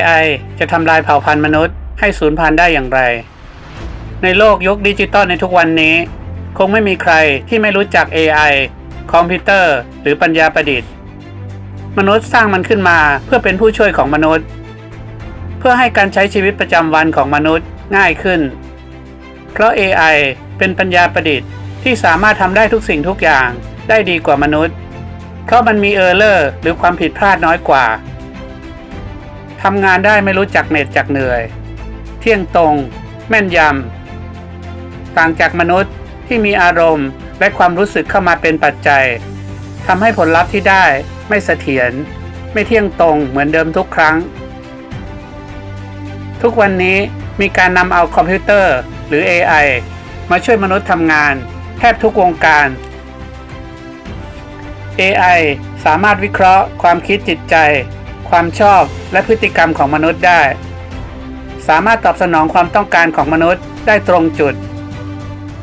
AI จะทำลายเผ่าพันธุ์มนุษย์ให้สูญพันธุ์ได้อย่างไร ในโลกยุคดิจิตอลในทุกวันนี้ คงไม่มีใครที่ไม่รู้จัก AI คอมพิวเตอร์ หรือปัญญาประดิษฐ์ มนุษย์สร้างมันขึ้นมาเพื่อเป็นผู้ช่วยของมนุษย์ เพื่อให้การใช้ชีวิตประจำวันของมนุษย์ง่ายขึ้น เพราะ AI เป็นปัญญาประดิษฐ์ที่สามารถทำได้ทุกสิ่งทุกอย่างได้ดีกว่ามนุษย์ เพราะมันมีเออร์เลอร์หรือความผิดพลาดน้อยกว่า ทำงานได้ไม่รู้จักเหน็ดจากเหนื่อย เที่ยงตรง แม่นยำ ต่างจากมนุษย์ที่มีอารมณ์และความรู้สึกเข้ามาเป็นปัจจัยทำให้ผลลัพธ์ที่ได้ไม่เสถียรไม่เที่ยงตรงเหมือนเดิมทุกครั้ง ทุกวันนี้มีการนำเอาคอมพิวเตอร์หรือ AI มาช่วยมนุษย์ทำงาน แทบทุกวงการ AI สามารถวิเคราะห์ความคิดจิตใจ ความชอบและพฤติกรรมของมนุษย์ได้ สามารถตอบสนองความต้องการของมนุษย์ได้ตรงจุด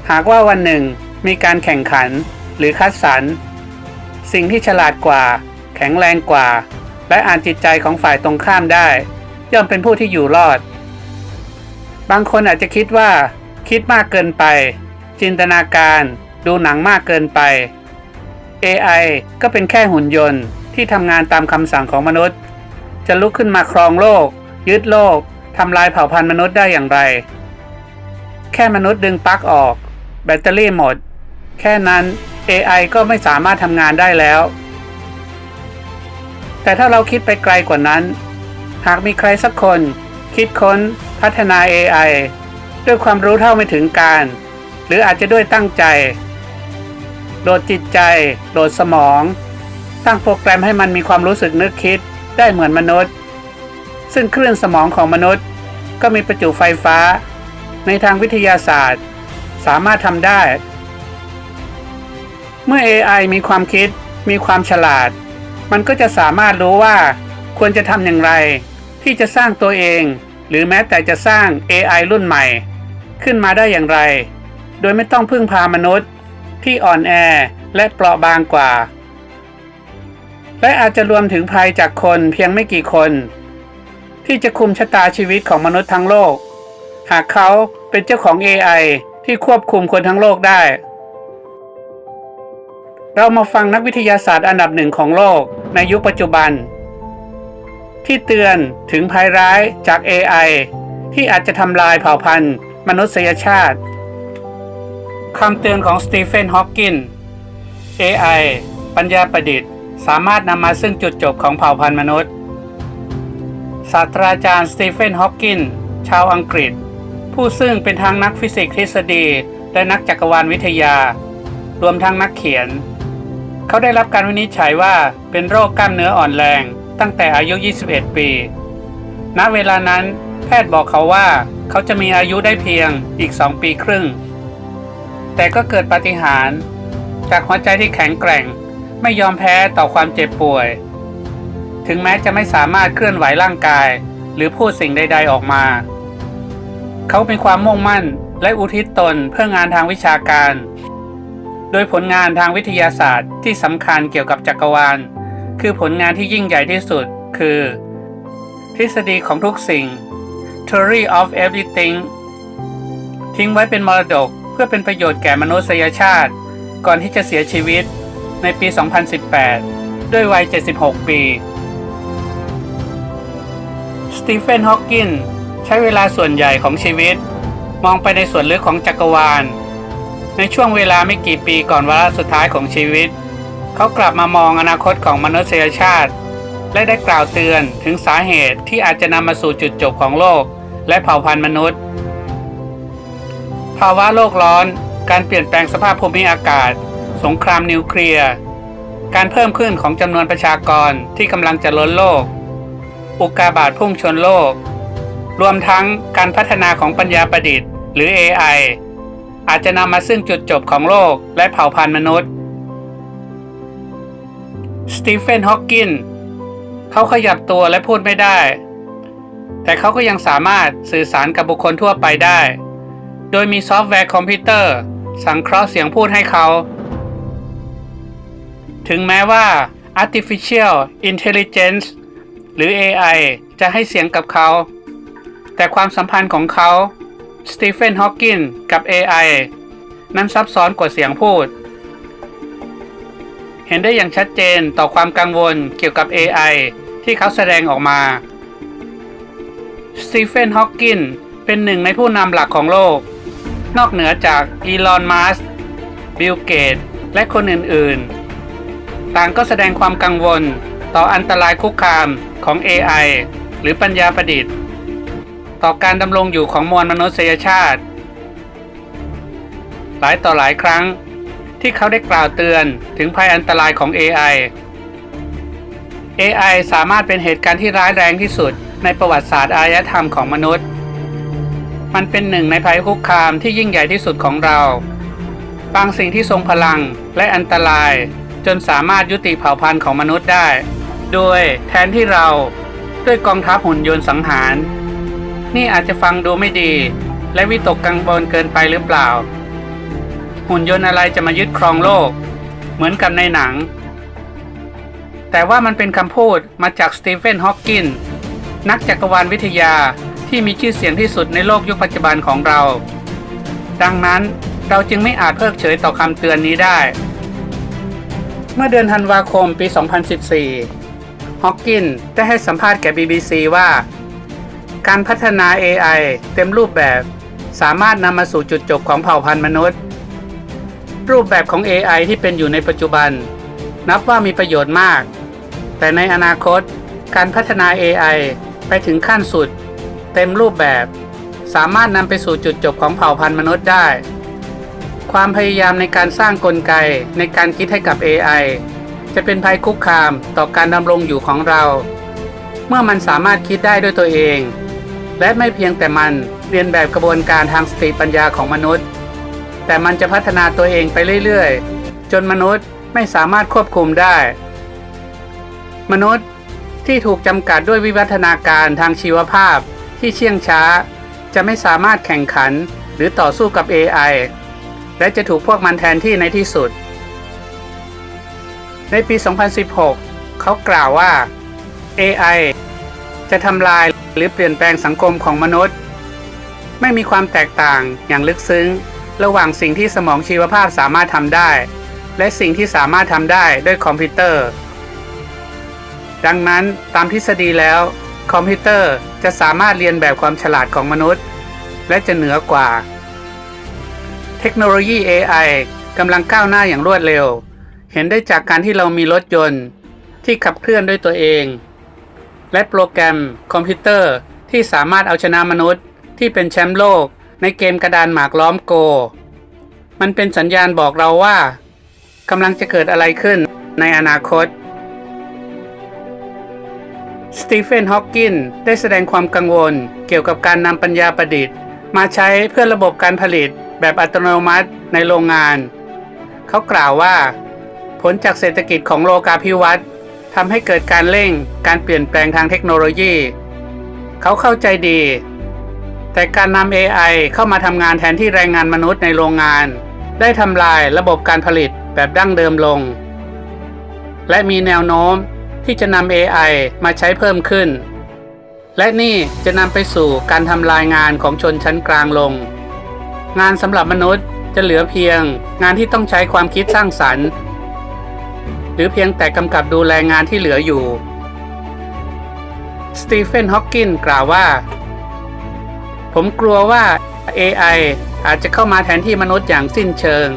หากว่าวันหนึ่งมีการแข่งขันหรือคัดสรรสิ่งที่ฉลาดกว่า แข็งแรงกว่า และอ่านจิตใจของฝ่ายตรงข้ามได้ ย่อมเป็นผู้ที่อยู่รอด บางคนอาจจะคิดว่า คิดมากเกินไป จินตนาการดูหนังมากเกินไป AI ก็เป็นแค่หุ่นยนต์ที่ทำงานตามคำสั่งของมนุษย์ จะลุกขึ้นมาครองโลก ยึดโลกทำลายเผ่าพันธุ์มนุษย์ได้อย่างไร แค่มนุษย์ดึงปลั๊กออก แบตเตอรี่หมด แค่นั้น AI ก็ไม่สามารถทำงานได้แล้ว แต่ถ้าเราคิดไปไกลกว่านั้น หากมีใครสักคน คิดค้น พัฒนา AI ด้วยความรู้เท่าไม่ถึงการ หรืออาจจะด้วยตั้งใจ โหลดจิตใจ โหลดสมอง ตั้งโปรแกรมให้มันมีความรู้สึกนึกคิด ได้เหมือนมนุษย์ ซึ่งคลื่นสมองของมนุษย์ ก็มีประจุไฟฟ้า ในทางวิทยาศาสตร์ สามารถทำได้ เมื่อ AI มีความคิด มีความฉลาด มันก็จะสามารถรู้ว่า ควรจะทำอย่างไร ที่จะสร้างตัวเอง หรือแม้แต่จะสร้าง AI รุ่นใหม่ ขึ้นมาได้อย่างไร โดยไม่ต้องพึ่งพามนุษย์ ที่อ่อนแอและเปราะบางกว่า และอาจจะรวมถึงภัยจากคนเพียงไม่กี่คน ที่จะคุมชะตาชีวิตของมนุษย์ทั้งโลก หากเขาเป็นเจ้าของ AI ที่ควบคุมคนทั้งโลกได้ เรามาฟังนักวิทยาศาสตร์อันดับหนึ่งของโลกในยุคปัจจุบัน ที่เตือนถึงภัยร้ายจาก AI ที่อาจจะทำลายเผ่าพันธุ์ มนุษยชาติคำเตือนของสตีเฟนฮอว์กิน AI ปัญญาประดิษฐ์ สามารถนำมาซึ่งจุดจบของเผ่าพันธุ์มนุษย์ ศาสตราจารย์สตีเฟนฮอว์กิน ชาวอังกฤษ ผู้ซึ่งเป็นทั้งนักฟิสิกส์ทฤษฎี และนักจักรวาลวิทยา รวมทั้งนักเขียน เขาได้รับการวินิจฉัยว่าเป็นโรคกล้ามเนื้ออ่อนแรง ตั้งแต่อายุ 21 ปี ณ เวลานั้น แพทย์บอกเขาว่าเขาจะมีอายุได้เพียงอีก 2 ปีครึ่ง แต่ก็เกิดปาฏิหาริย์จากหัวใจที่แข็งแกร่ง ไม่ยอมแพ้ต่อความเจ็บป่วย ถึงแม้จะไม่สามารถเคลื่อนไหวร่างกาย หรือพูดสิ่งใด ๆออกมา เขามีความมุ่งมั่นและอุทิศตนเพื่องานทางวิชาการ โดยผลงานทางวิทยาศาสตร์ที่สำคัญเกี่ยวกับจักรวาล คือผลงานที่ยิ่งใหญ่ที่สุด คือ ทฤษฎีของทุกสิ่ง Theory of Everything ทิ้งไว้เป็นมรดกเพื่อเป็นประโยชน์แก่มนุษยชาติ ก่อนที่จะเสียชีวิต ในปี 2018 ด้วยวัย 76 ปี สตีเฟน ฮอว์กิน ใช้เวลาส่วนใหญ่ของชีวิต มองไปในส่วนลึกของจักรวาล ในช่วงเวลาไม่กี่ปีก่อนวาระสุดท้ายของชีวิต เขากลับมามองอนาคตของมนุษยชาติ และได้กล่าวเตือนถึงสาเหตุที่อาจจะนำมาสู่จุดจบของโลก และเผ่าพันธุ์มนุษย์ ภาวะโลกร้อน การเปลี่ยนแปลงสภาพภูมิอากาศ สงครามนิวเคลียร์ การเพิ่มขึ้นของจำนวนประชากรที่กำลังจะล้นโลก อุกกาบาตพุ่งชนโลก รวมทั้งการพัฒนาของปัญญาประดิษฐ์ หรือ AI อาจจะนำมาซึ่งจุดจบของโลกและเผ่าพันธุ์มนุษย์สตีเฟนฮอว์กินเขาขยับตัวและพูดไม่ได้ แต่เขาก็ยังสามารถสื่อสารกับบุคคลทั่วไปได้ โดยมีซอฟต์แวร์คอมพิวเตอร์ สังเคราะห์เสียงพูดให้เขา ถึงแม้ว่า artificial intelligence หรือ AI จะให้เสียงกับเขา แต่ความสัมพันธ์ของเขาสตีเฟนฮอว์กินกับ AI นั้นซับซ้อนกว่าเสียงพูด เห็นได้อย่างชัดเจนต่อความกังวลเกี่ยวกับ AI ที่เขาแสดงออกมาสตีเฟนฮอว์กินเป็นหนึ่งในผู้นำหลักของโลก นอกเหนือจากอีลอน มัสบิล เกต และคนอื่น ๆ ต่างก็แสดงความกังวล ต่ออันตรายคุกคามของ AI หรือปัญญาประดิษฐ์ ต่อการดำรงอยู่ของมวลมนุษยชาติ หลายต่อหลายครั้งที่เขาได้กล่าวเตือนถึงภัยอันตรายของ AI AI สามารถเป็นเหตุการณ์ที่ร้ายแรงที่สุดในประวัติศาสตร์อารยธรรมของมนุษย์ มันเป็นหนึ่งในภัยคุกคามที่ยิ่งใหญ่ที่สุดของเรา บางสิ่งที่ทรงพลังและอันตราย จนสามารถยุติเผ่าพันธุ์ของมนุษย์ได้ โดยแทนที่เราด้วยกองทัพหุ่นยนต์สังหาร นี่อาจจะฟังดูไม่ดี และวิตกกังวลเกินไปหรือเปล่า หุ่นยนต์อะไรจะมายึดครองโลก เหมือนกับในหนัง แต่ว่ามันเป็นคำพูดมาจากสตีเฟนฮอว์กินนักจักรวาลวิทยาที่มีชื่อเสียงที่สุดในโลกยุคปัจจุบันของเรา ดังนั้นเราจึงไม่อาจเพิกเฉยต่อคำเตือนนี้ได้ เมื่อเดือนธันวาคมปี 2014 ฮอว์กินได้ให้สัมภาษณ์แก่ BBC ว่า การพัฒนา AI เต็มรูปแบบ สามารถนำมาสู่จุดจบของเผ่าพันธุ์มนุษย์ รูปแบบของ AI ที่เป็นอยู่ในปัจจุบัน นับว่ามีประโยชน์มาก แต่ในอนาคต การพัฒนา AI ไปถึงขั้นสุด เต็มรูปแบบ สามารถนำไปสู่จุดจบของเผ่าพันธุ์มนุษย์ได้ ความพยายามในการสร้างกลไกในการคิดให้กับ AI จะเป็นภัยคุกคามต่อการดำรงอยู่ของเรา เมื่อมันสามารถคิดได้ด้วยตัวเอง และไม่เพียงแต่มันเรียนแบบกระบวนการทางสติปัญญาของมนุษย์ แต่มันจะพัฒนาตัวเองไปเรื่อยๆ จนมนุษย์ไม่สามารถควบคุมได้ มนุษย์ที่ถูกจำกัดด้วยวิวัฒนาการทางชีวภาพที่เชี่ยงช้า จะไม่สามารถแข่งขันหรือต่อสู้กับ AI และจะถูกพวกมันแทนที่ในที่สุด ในปี 2016 เขากล่าวว่า AI จะทำลายหรือเปลี่ยนแปลงสังคมของมนุษย์ ไม่มีความแตกต่างอย่างลึกซึ้ง ระหว่างสิ่งที่สมองชีวภาพสามารถทำได้ และสิ่งที่สามารถทำได้ด้วยคอมพิวเตอร์ ดังนั้นตามทฤษฎีแล้ว คอมพิวเตอร์จะสามารถเรียนแบบความฉลาดของมนุษย์ และจะเหนือกว่า เทคโนโลยี AI กำลังก้าวหน้าอย่างรวดเร็ว เห็นได้จากการที่เรามีรถยนต์ ที่ขับเคลื่อนด้วยตัวเอง และโปรแกรมคอมพิวเตอร์ที่สามารถเอาชนะมนุษย์ ที่เป็นแชมป์โลก ในเกมกระดานหมากล้อมโก มันเป็นสัญญาณบอกเราว่ากำลังจะเกิดอะไรขึ้นในอนาคต สตีเฟน ฮอว์กินได้แสดงความกังวลเกี่ยวกับการนำปัญญาประดิษฐ์ มาใช้เพื่อระบบการผลิต แบบอัตโนมัติในโรงงาน เขากล่าวว่า ผลจากเศรษฐกิจของโลกาภิวัตน์ทำให้เกิดการเร่งการเปลี่ยนแปลงทางเทคโนโลยี เขาเข้าใจดี แต่การนำ AI เข้ามาทำงานแทนที่แรงงานมนุษย์ในโรงงาน ได้ทำลายระบบการผลิตแบบดั้งเดิมลง และมีแนวโน้มที่จะนำ AI มาใช้เพิ่มขึ้น และนี่จะนำไปสู่การทำลายงานของชนชั้นกลางลง งานสำหรับมนุษย์จะเหลือเพียง งานที่ต้องใช้ความคิดสร้างสรรค์ หรือเพียงแต่กำกับดูแลงานที่เหลืออยู่ สตีเฟน ฮอว์กินกล่าวว่า ผมกลัวว่า AI อาจจะเข้ามาแทนที่มนุษย์อย่างสิ้นเชิง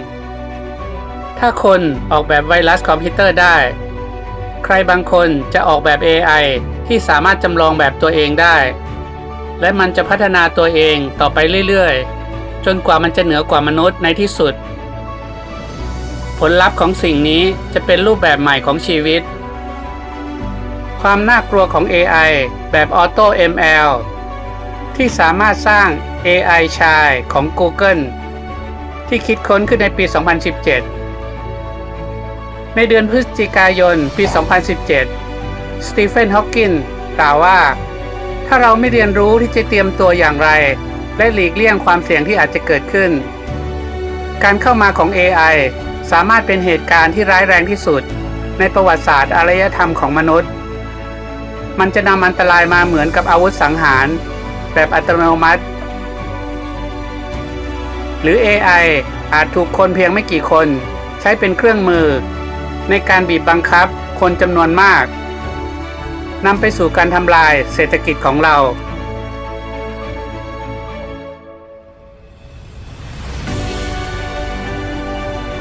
ถ้าคนออกแบบไวรัสคอมพิวเตอร์ได้ ใครบางคนจะออกแบบ AI ที่สามารถจำลองแบบตัวเองได้ และมันจะพัฒนาตัวเองต่อไปเรื่อยๆ จนกว่ามันจะเหนือกว่ามนุษย์ในที่สุด ผลลัพธ์ของสิ่งนี้จะเป็นรูปแบบใหม่ของชีวิต ความน่ากลัวของ AI แบบ Auto ML ที่สามารถสร้าง AI ชายของ Google ที่คิดค้นขึ้นในปี 2017 ในเดือนพฤศจิกายน ปี 2017 สตีเฟน ฮอว์กินกล่าวว่า ถ้าเราไม่เรียนรู้ที่จะเตรียมตัวอย่างไร และหลีกเลี่ยงความเสี่ยงที่อาจจะเกิดขึ้น การเข้ามาของ AI สามารถเป็นเหตุการณ์ที่ร้ายแรงที่สุด ในประวัติศาสตร์อารยธรรมของมนุษย์ มันจะนำอันตรายมาเหมือนกับอาวุธสังหาร แบบอัตโนมัติ หรือ AI อาจถูกคนเพียงไม่กี่คน ใช้เป็นเครื่องมือ ในการบีบบังคับคนจำนวนมากนำไปสู่การทำลายเศรษฐกิจของเรา